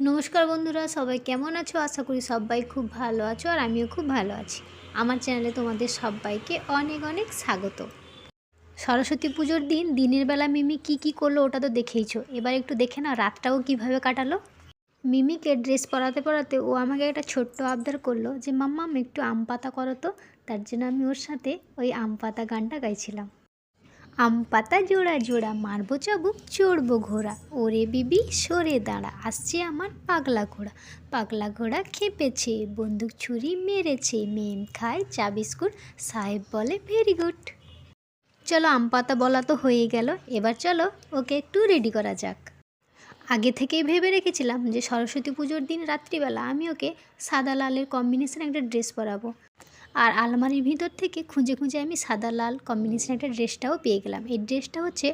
নমস্কার বন্ধুরা, সবাই কেমন আছো? আশা করি সবাই খুব ভালো আছো আর আমিও খুব ভালো আছি। আমার চ্যানেলে তোমাদের সবাইকে অনেক অনেক স্বাগত। সরস্বতী পুজোর দিন, দিনের বেলা মিমি কি কি করল ওটা তো দেখেইছো। এবার একটু দেখে না রাতটাও কীভাবে কাটালো। মিমিকে ড্রেস পরাতে পরাতে ও আমাকে একটা ছোট্ট আবদার করল যে মাম্মাম একটু আম পাতা করো তো। তার জন্য আমি ওর সাথে ওই আম পাতা গানটা গাইছিলাম। আম পাতা জোড়া জোড়া, মারবো চাবুক, চড়বো ঘোড়া। ওরে বিবি, সরে দাঁড়া, আসছে আমার পাগলা ঘোড়া। পাগলা ঘোড়া খেপেছে, বন্দুক ছুরি মেরেছে, মেম খায় চা বিস্কুট, সাহেব বলে, ভেরি গুড। চলো, আম পাতা বলা তো হয়ে গেল, এবার চলো, ওকে একটু রেডি করা যাক। আগে থেকেই ভেবে রেখেছিলাম যে, সরস্বতী পুজোর দিন রাত্রিবেলা আমি ওকে সাদা লালের কম্বিনেশন একটা ড্রেস পরাবো। আর আলমারির ভিতর থেকে খুঁজে খুঁজে আমি সাদা, লাল কম্বিনেশন একটা ড্রেসটাও পেয়ে গেলাম। এই ড্রেসটা হচ্ছে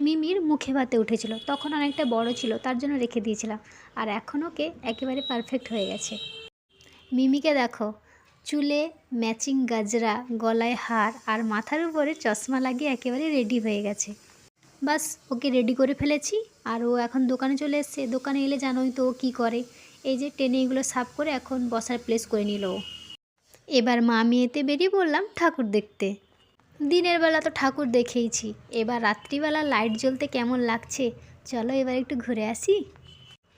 মিমির মুখে ভাতে উঠেছিল, তখন অনেকটা বড় ছিল, তার জন্য রেখে দিয়েছিলাম। আর এখন ওকে একেবারে পারফেক্ট হয়ে গেছে। মিমিকে দেখো, চুলে ম্যাচিং গাজরা, গলায় হার আর মাথার উপরে চশমা লাগিয়ে একেবারে রেডি হয়ে গেছে। বাস, ওকে রেডি করে ফেলেছি আর ও এখন দোকানে চলে এসছে। দোকানে এলে জানোই তো ও কী করে। এই যে টেনে এগুলো সাফ করে এখন বসার প্লেস করে নিল ও। এবার মা মেয়েতে বেরিয়ে পড়লাম ঠাকুর দেখতে। দিনের বেলা তো ঠাকুর দেখেইছি। এবার রাত্রিবেলা লাইট জ্বলতে কেমন লাগছে? চলো এবার একটু ঘুরে আসি।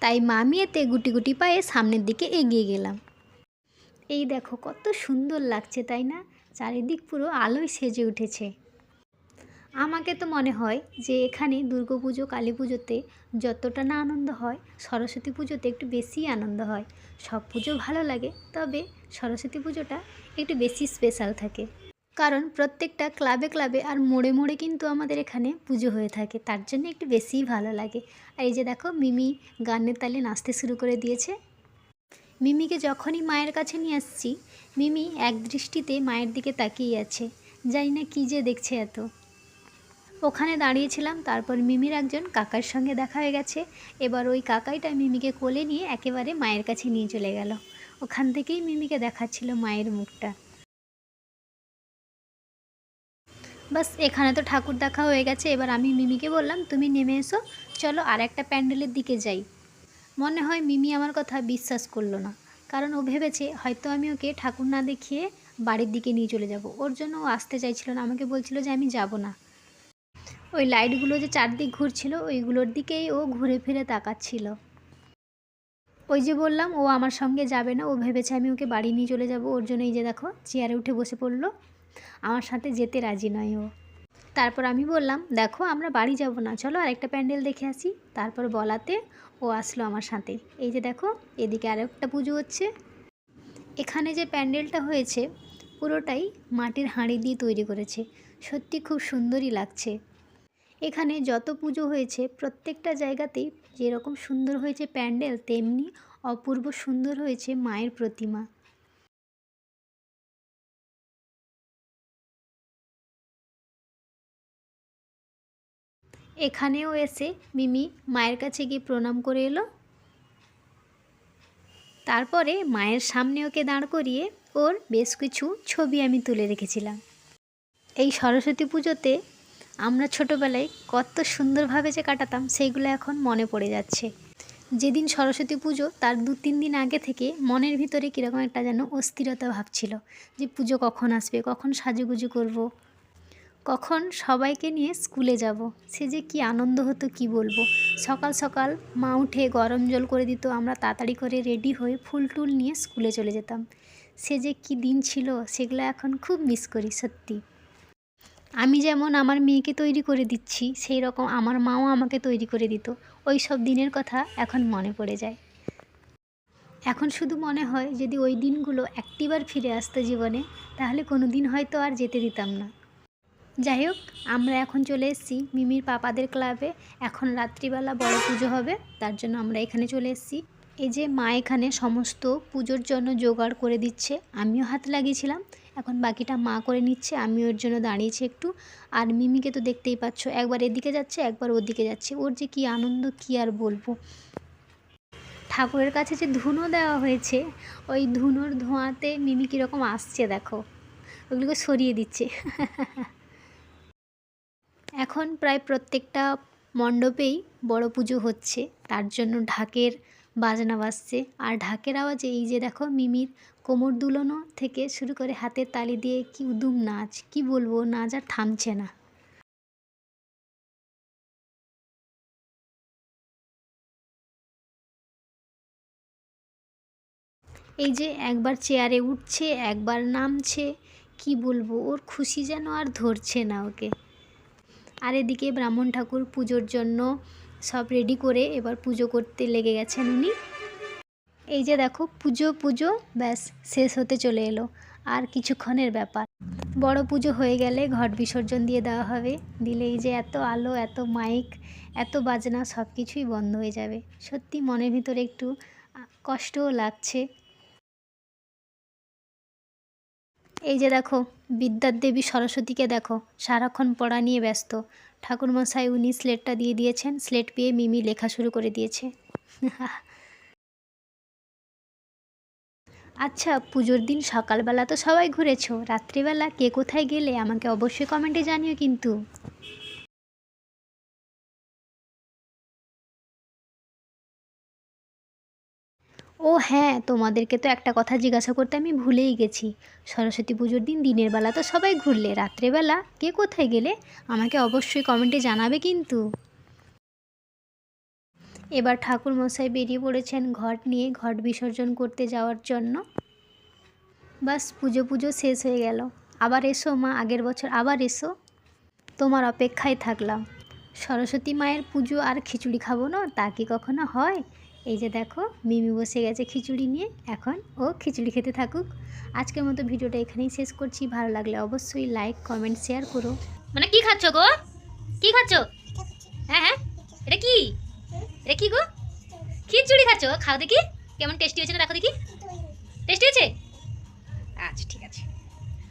তাই মা মেয়েতে গুটি গুটি পায়ে সামনের দিকে এগিয়ে গেলাম। এই দেখো কত সুন্দর লাগছে, তাই না? চারিদিক পুরো আলোয় সেজে উঠেছে। আমাকে তো মনে হয় যে এখানে দুর্গা পুজো, কালী পুজোতে যতটা না আনন্দ হয়, সরস্বতী পুজোতে একটু বেশিই আনন্দ হয়। সব পুজো ভালো লাগে, তবে সরস্বতী পুজোটা একটু বেশি স্পেশাল থাকে। কারণ প্রত্যেকটা ক্লাবে ক্লাবে আর মোড়ে মোড়ে কিন্তু আমাদের এখানে পুজো হয়ে থাকে, তার জন্য একটু বেশিই ভালো লাগে। আর এই যে দেখো, মিমি গানের তালে নাচতে শুরু করে দিয়েছে। মিমিকে যখনই মায়ের কাছে নিয়ে আসছি, মিমি এক দৃষ্টিতে মায়ের দিকে তাকিয়ে আছে। জানি না কী যে দেখছে এত। ওখানে দাঁড়িয়েছিলাম, তারপর মিমির একজন কাকার সঙ্গে দেখা হয়ে গেছে। এবার ওই কাকাইটা মিমিকে কোলে নিয়ে একেবারে মায়ের কাছে নিয়ে চলে গেল। ওখান থেকেই মিমিকে দেখাচ্ছিল মায়ের মুখটা। বাস, এখানে তো ঠাকুর দেখা হয়ে গেছে। এবার আমি মিমিকে বললাম, তুমি নেমে এসো, চলো আর একটা প্যান্ডেলের দিকে যাই। মনে হয় মিমি আমার কথা বিশ্বাস করল না, কারণ ও ভেবেছে হয়তো আমি ওকে ঠাকুর না দেখিয়ে বাড়ির দিকে নিয়ে চলে যাব। ওর জন্য ও আসতে চাইছিল না, আমাকে বলছিল যে আমি যাব না। ওই লাইটগুলো যে চারদিক ঘুরছিল, ওইগুলোর দিকেই ও ঘুরে ফিরে তাকাচ্ছিল। ওই যে বললাম, ও আমার সঙ্গে যাবে না, ও ভেবেছে আমি ওকে বাড়ি নিয়ে চলে যাব। ওর জন্য এই যে দেখো, চেয়ারে উঠে বসে পড়ল। আমার সাথে যেতে রাজি নয় ও। তারপর আমি বললাম, দেখো, আমরা বাড়ি যাব না। চলো আরেকটা প্যান্ডেল দেখে আসি। তারপর বলাতে ও আসলো আমার সাথে। এই যে দেখো, এদিকে আরেকটা পুজো হচ্ছে। এখানে যে প্যান্ডেলটা হয়েছে, পুরোটাই মাটির হাঁড়ি দিয়ে তৈরি করেছে। সত্যি খুব সুন্দরই লাগছে। এখানে যত পুজো হয়েছে, প্রত্যেকটা জায়গাতেই যেরকম সুন্দর হয়েছে প্যান্ডেল, তেমনি অপূর্ব সুন্দর হয়েছে মায়ের প্রতিমা। এখানেও এসে মিমি মায়ের কাছে গিয়ে প্রণাম করে এলো। তারপরে মায়ের সামনে ওকে দাঁড় করিয়ে ওর বেশ কিছু ছবি আমি তুলে রেখেছিলাম। এই সরস্বতী পুজোতে আমরা ছোটোবেলায় কত সুন্দরভাবে যে কাটাতাম সেইগুলো এখন মনে পড়ে যাচ্ছে। যেদিন সরস্বতী পুজো, তার দু তিন দিন আগে থেকে মনের ভিতরে কীরকম একটা যেন অস্থিরতা ভাবছিল যে পুজো কখন আসবে, কখন সাজুগুজু করব। কখন সবাইকে নিয়ে স্কুলে যাব, সে যে কি আনন্দ হতো কি বলব। সকাল সকাল মা উঠে গরম জল করে দিত, আমরা তাড়াতাড়ি করে রেডি হয়ে ফুল টুল নিয়ে স্কুলে চলে যেতাম। সে যে কি দিন ছিল, সেগুলো এখন খুব মিস করি, সত্যি। আমি যেমন আমার মেয়েকে তৈরি করে দিচ্ছি সেই রকম আমার মাও আমাকে তৈরি করে দিত। ওই সব দিনের কথা এখন মনে পড়ে যায়। এখন শুধু মনে হয় যদি ওই দিনগুলো একটিবার ফিরে আসতো জীবনে, তাহলে কোনো দিন হয়তো আর যেতে দিতাম না। যাই হোক, আমরা এখন চলে এসেছি মিমির পাপাদের ক্লাবে। এখন রাত্রিবেলা বড় পুজো হবে, তার জন্য আমরা এখানে চলে এসেছি। এই যে মা এখানে সমস্ত পুজোর জন্য জোগাড় করে দিচ্ছে, আমিও হাত লাগিয়েছিলাম। এখন বাকিটা মা করে নিচ্ছে, আমি ওর জন্য দাঁড়িয়েছি একটু। আর মিমিকে তো দেখতেই পাচ্ছ, একবার এদিকে যাচ্ছে, একবার ওদিকে যাচ্ছে। ওর যে কি আনন্দ, কি আর বলব? ঠাকুরের কাছে যে ধুনো দেওয়া হয়েছে, ওই ধুনোর ধোঁয়াতে মিমি কীরকম আসছে দেখো। ওগুলোকে সরিয়ে দিচ্ছে। এখন প্রায় প্রত্যেকটা মণ্ডপেই বড় পুজো হচ্ছে, তার জন্য ঢাকের বাজনা বাজছে। আর ঢাকের আওয়াজে এই যে দেখো মিমির কোমর দুলানো থেকে শুরু করে হাতের তালি দিয়ে কি উদুম নাচ, কি বলব, নাচ আর থামছে না। এই যে একবার চেয়ারে উঠছে, একবার নামছে, কি বলব, ওর খুশি যেন আর ধরছে না ওকে। আর এদিকে ব্রাহ্মণ ঠাকুর পুজোর জন্য সব রেডি করে এবার পুজো করতে লেগে গেছেন উনি। এই যে দেখো, পুজো পুজো, ব্যাস, শেষ হতে চলে এলো। আর কিছুক্ষণের ব্যাপার। বড় পুজো হয়ে গেলে ঘট বিসর্জন দিয়ে দেওয়া হবে। দিলে এই যে এত আলো, এত মাইক, এত বাজনা সব কিছুই বন্ধ হয়ে যাবে। সত্যি মনের ভিতরে একটু কষ্টও লাগছে। এই যে দেখো, বিদ্যার দেবী সরস্বতীকে দেখো, সারাক্ষণ পড়া নিয়ে ব্যস্ত। ঠাকুরমশাই উনি স্লেটটা দিয়ে দিয়েছেন। স্লেট পেয়ে মিমি লেখা শুরু করে দিয়েছে। আচ্ছা পুজোর দিন সকালবেলা তো সবাই ঘুরেছো। রাত্রিবেলা কে কোথায় গেলে আমাকে অবশ্যই কমেন্টে জানিও কিন্তু। ও হ্যাঁ তোমাদেরকে তো একটা কথা জিজ্ঞাসা করতে আমি ভুলেই গেছি। সরস্বতী পুজোর দিন দিনের বেলা তো সবাই ঘুরলে, রাত্রেবেলা কে কোথায় গেলে আমাকে অবশ্যই কমেন্টে জানাবে কিন্তু। এবার ঠাকুর মশাই বেরিয়ে পড়েছেন ঘট নিয়ে ঘট বিসর্জন করতে যাওয়ার জন্য। বাস পুজো পুজো শেষ হয়ে গেল। আবার এসো মা আগের বছর আবার এসো। তোমার অপেক্ষায় থাকলাম। সরস্বতী মায়ের পুজো আর খিচুড়ি খাব না তা কি কখনো হয়? এই যে দেখো মিমি বসে গেছে খিচুড়ি নিয়ে এখন ও খিচুড়ি খেতে থাকুক। আজকের মতো ভিডিওটা এখানেই শেষ করছি। ভালো লাগলে অবশ্যই লাইক কমেন্ট শেয়ার করো। মানে কি খাচ্ছ গো? কি খাচ্ছ? হ্যাঁ হ্যাঁ। এটা কি? এটা গো, খিচুড়ি খাচ্ছ? খাও দেখি, কেমন টেস্টি হয়েছে না দেখো দেখি। টেস্টি হয়েছে? আচ্ছা ঠিক আছে।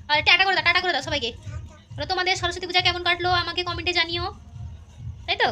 আর, টাটা করে দাও, টাটা করে দাও সবাইকে। তোমাদের সরস্বতী পূজা কেমন কাটলো আমাকে কমেন্টে জানিও। তাই তো?